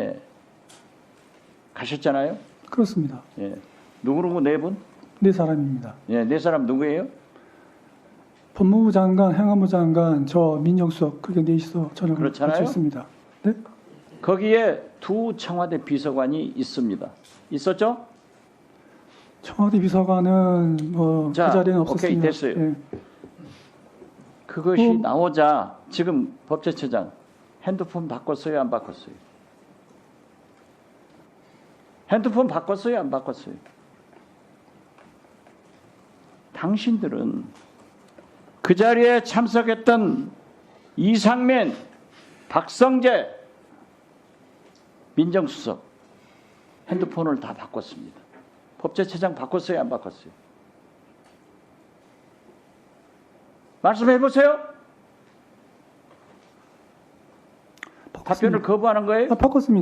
예. 가셨잖아요. 그렇습니다. 예. 누구누구 네 분? 네 사람입니다. 예, 네 사람 누구예요? 법무부 장관, 행안부 장관, 저 민정수석 그게 넷이서 저녁을 그렇잖아요. 같이 했습니다. 네? 거기에 두 청와대 비서관이 있습니다. 있었죠? 청와대 비서관은 뭐그 자, 자리에는 오케이, 없었습니다. 됐어요. 예. 그것이 어. 나오자 지금 법제처장 핸드폰 바꿨어요, 안 바꿨어요? 핸드폰 바꿨어요, 안 바꿨어요? 당신들은 그 자리에 참석했던 이상민, 박성재 민정수석 핸드폰을 다 바꿨습니다. 법제처장 바꿨어요, 안 바꿨어요? 말씀해 보세요. 바꿨습니다. 답변을 거부하는 거예요? 아, 바꿨습니다.